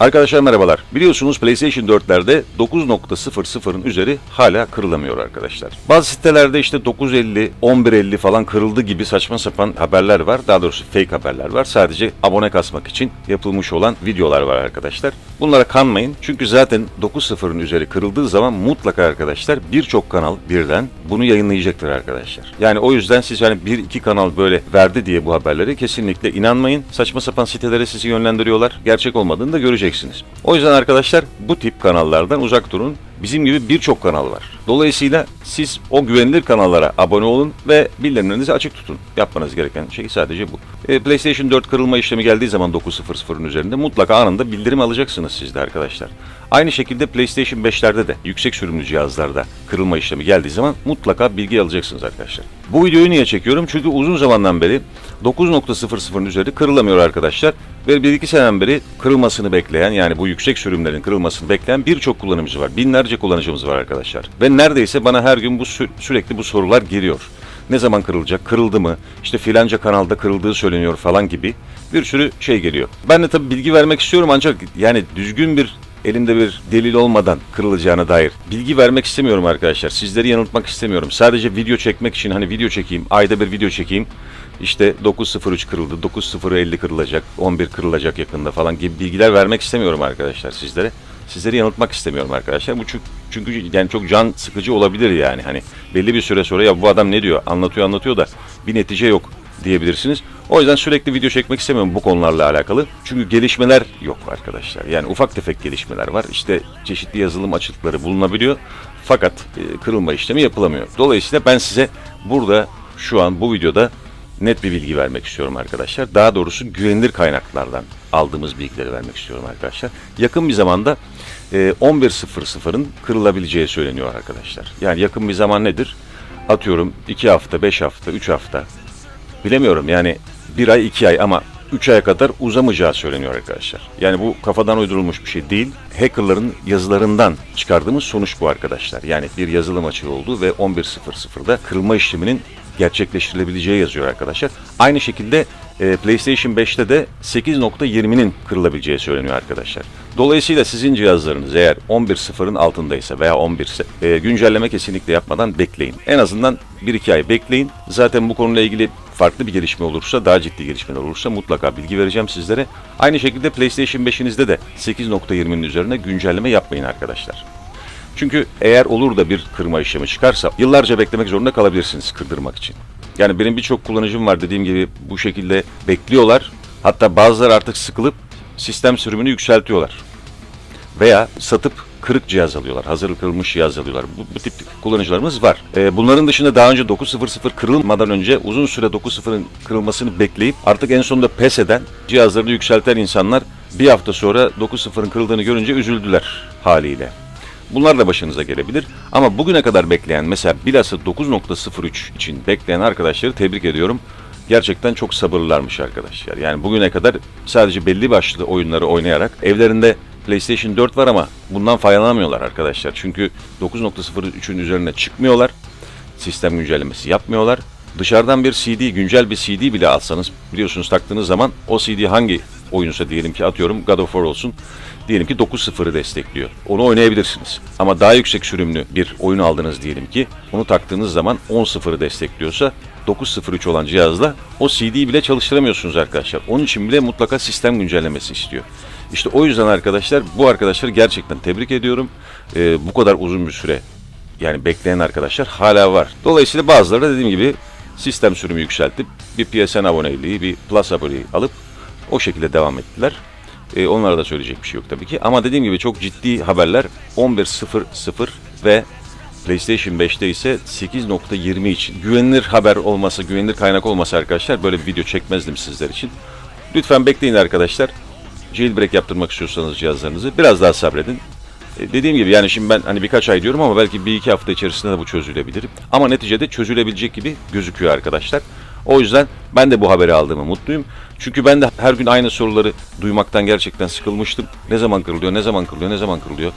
Arkadaşlar merhabalar. Biliyorsunuz PlayStation 4'lerde 9.00'ın üzeri hala kırılamıyor arkadaşlar. Bazı sitelerde işte 950, 1150 falan kırıldı gibi saçma sapan haberler var. Daha doğrusu fake haberler var. Sadece abone kasmak için yapılmış olan videolar var arkadaşlar. Bunlara kanmayın. Çünkü zaten 9.0'ın üzeri kırıldığı zaman mutlaka arkadaşlar birçok kanal birden bunu yayınlayacaktır arkadaşlar. Yani o yüzden siz hani bir iki kanal böyle verdi diye bu haberleri kesinlikle inanmayın. Saçma sapan sitelere sizi yönlendiriyorlar. Gerçek olmadığını da göreceksiniz. O yüzden arkadaşlar bu tip kanallardan uzak durun. Bizim gibi birçok kanal var. Dolayısıyla siz o güvenilir kanallara abone olun ve bildirimlerinizi açık tutun. Yapmanız gereken şey sadece bu. E, PlayStation 4 kırılma işlemi geldiği zaman 9.00'ın üzerinde mutlaka anında bildirim alacaksınız siz de arkadaşlar. Aynı şekilde PlayStation 5'lerde de yüksek sürümlü cihazlarda kırılma işlemi geldiği zaman mutlaka bilgi alacaksınız arkadaşlar. Bu videoyu niye çekiyorum? Çünkü uzun zamandan beri 9.00'ın üzeri kırılamıyor arkadaşlar. Ve bir iki seneden beri kırılmasını bekleyen yani bu yüksek sürümlerin kırılmasını bekleyen birçok kullanıcı var. Binlerce kullanıcımız var arkadaşlar. Ve neredeyse bana her gün bu sü- sürekli bu sorular geliyor. Ne zaman kırılacak? Kırıldı mı? İşte filanca kanalda kırıldığı söyleniyor falan gibi bir sürü şey geliyor. Ben de tabii bilgi vermek istiyorum ancak yani düzgün bir elimde bir delil olmadan kırılacağına dair bilgi vermek istemiyorum arkadaşlar. Sizleri yanıltmak istemiyorum. Sadece video çekmek için hani video çekeyim, ayda bir video çekeyim. İşte 9.03 kırıldı, 9.050 kırılacak, 11 kırılacak yakında falan gibi bilgiler vermek istemiyorum arkadaşlar sizlere. Sizleri yanıltmak istemiyorum arkadaşlar. Bu çünkü, çünkü yani çok can sıkıcı olabilir yani. Hani belli bir süre sonra ya bu adam ne diyor? Anlatıyor anlatıyor da bir netice yok diyebilirsiniz. O yüzden sürekli video çekmek istemiyorum bu konularla alakalı. Çünkü gelişmeler yok arkadaşlar. Yani ufak tefek gelişmeler var. İşte çeşitli yazılım açıkları bulunabiliyor. Fakat e, kırılma işlemi yapılamıyor. Dolayısıyla ben size burada şu an bu videoda net bir bilgi vermek istiyorum arkadaşlar. Daha doğrusu güvenilir kaynaklardan aldığımız bilgileri vermek istiyorum arkadaşlar. Yakın bir zamanda 11.00'ın kırılabileceği söyleniyor arkadaşlar. Yani yakın bir zaman nedir? Atıyorum 2 hafta, 5 hafta, 3 hafta. Bilemiyorum yani bir ay, iki ay ama 3 aya kadar uzamayacağı söyleniyor arkadaşlar. Yani bu kafadan uydurulmuş bir şey değil. Hackerların yazılarından çıkardığımız sonuç bu arkadaşlar. Yani bir yazılım açığı oldu ve 11.00'da kırılma işleminin gerçekleştirilebileceği yazıyor arkadaşlar. Aynı şekilde e, PlayStation 5'te de 8.20'nin kırılabileceği söyleniyor arkadaşlar. Dolayısıyla sizin cihazlarınız eğer 11.0'ın altındaysa veya 11 ise e, güncelleme kesinlikle yapmadan bekleyin. En azından 1-2 ay bekleyin. Zaten bu konuyla ilgili farklı bir gelişme olursa, daha ciddi gelişmeler olursa mutlaka bilgi vereceğim sizlere. Aynı şekilde PlayStation 5'inizde de 8.20'nin üzerine güncelleme yapmayın arkadaşlar. Çünkü eğer olur da bir kırma işlemi çıkarsa yıllarca beklemek zorunda kalabilirsiniz kırdırmak için. Yani benim birçok kullanıcım var dediğim gibi bu şekilde bekliyorlar. Hatta bazıları artık sıkılıp sistem sürümünü yükseltiyorlar. Veya satıp kırık cihaz alıyorlar. Hazır kırılmış cihaz alıyorlar. Bu, bu tip kullanıcılarımız var. Ee, bunların dışında daha önce 9.00 kırılmadan önce uzun süre 9.0'ın kırılmasını bekleyip artık en sonunda pes eden cihazlarını yükselten insanlar bir hafta sonra 9.0'ın kırıldığını görünce üzüldüler haliyle. Bunlar da başınıza gelebilir. Ama bugüne kadar bekleyen mesela bilhassa 9.03 için bekleyen arkadaşları tebrik ediyorum. Gerçekten çok sabırlılarmış arkadaşlar. Yani bugüne kadar sadece belli başlı oyunları oynayarak evlerinde PlayStation 4 var ama bundan faydalanamıyorlar arkadaşlar. Çünkü 9.03'ün üzerine çıkmıyorlar. Sistem güncellemesi yapmıyorlar. Dışarıdan bir CD, güncel bir CD bile alsanız biliyorsunuz taktığınız zaman o CD hangi oyunsa diyelim ki atıyorum God of War olsun. Diyelim ki 9.0'ı destekliyor. Onu oynayabilirsiniz. Ama daha yüksek sürümlü bir oyun aldınız diyelim ki onu taktığınız zaman 10.0'ı destekliyorsa 9.03 olan cihazla o CD'yi bile çalıştıramıyorsunuz arkadaşlar. Onun için bile mutlaka sistem güncellemesi istiyor. İşte o yüzden arkadaşlar bu arkadaşları gerçekten tebrik ediyorum. Ee, bu kadar uzun bir süre yani bekleyen arkadaşlar hala var. Dolayısıyla bazıları da dediğim gibi sistem sürümü yükseltip bir PSN aboneliği, bir Plus aboneliği alıp o şekilde devam ettiler. Ee, onlara da söyleyecek bir şey yok tabii ki. Ama dediğim gibi çok ciddi haberler 11.00 ve PlayStation 5'te ise 8.20 için. Güvenilir haber olmasa, güvenilir kaynak olmasa arkadaşlar böyle bir video çekmezdim sizler için. Lütfen bekleyin arkadaşlar. Jailbreak yaptırmak istiyorsanız cihazlarınızı biraz daha sabredin. E, Dediğim gibi yani şimdi ben hani birkaç ay diyorum ama belki bir iki hafta içerisinde de bu çözülebilir. Ama neticede çözülebilecek gibi gözüküyor arkadaşlar. O yüzden ben de bu haberi aldığımı mutluyum. Çünkü ben de her gün aynı soruları duymaktan gerçekten sıkılmıştım. Ne zaman kırılıyor, ne zaman kırılıyor, ne zaman kırılıyor.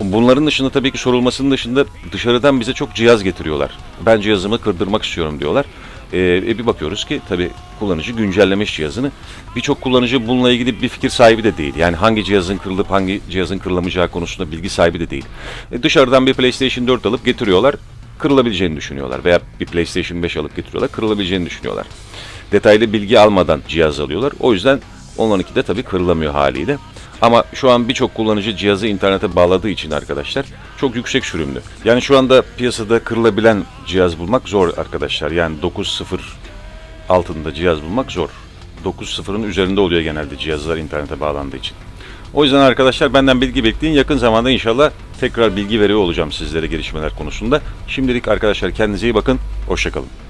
Bunların dışında tabii ki sorulmasının dışında dışarıdan bize çok cihaz getiriyorlar. Ben cihazımı kırdırmak istiyorum diyorlar. E, e, bir bakıyoruz ki tabii kullanıcı güncellemiş cihazını. Birçok kullanıcı bununla ilgili bir fikir sahibi de değil. Yani hangi cihazın kırılıp hangi cihazın kırılamayacağı konusunda bilgi sahibi de değil. E, dışarıdan bir PlayStation 4 alıp getiriyorlar, kırılabileceğini düşünüyorlar. Veya bir PlayStation 5 alıp getiriyorlar, kırılabileceğini düşünüyorlar. Detaylı bilgi almadan cihaz alıyorlar. O yüzden onlarınki de tabii kırılamıyor haliyle. Ama şu an birçok kullanıcı cihazı internete bağladığı için arkadaşlar çok yüksek sürümlü. Yani şu anda piyasada kırılabilen cihaz bulmak zor arkadaşlar. Yani 9.0 altında cihaz bulmak zor. 9.0'ın üzerinde oluyor genelde cihazlar internete bağlandığı için. O yüzden arkadaşlar benden bilgi bekleyin. Yakın zamanda inşallah tekrar bilgi veriyor olacağım sizlere gelişmeler konusunda. Şimdilik arkadaşlar kendinize iyi bakın. Hoşçakalın.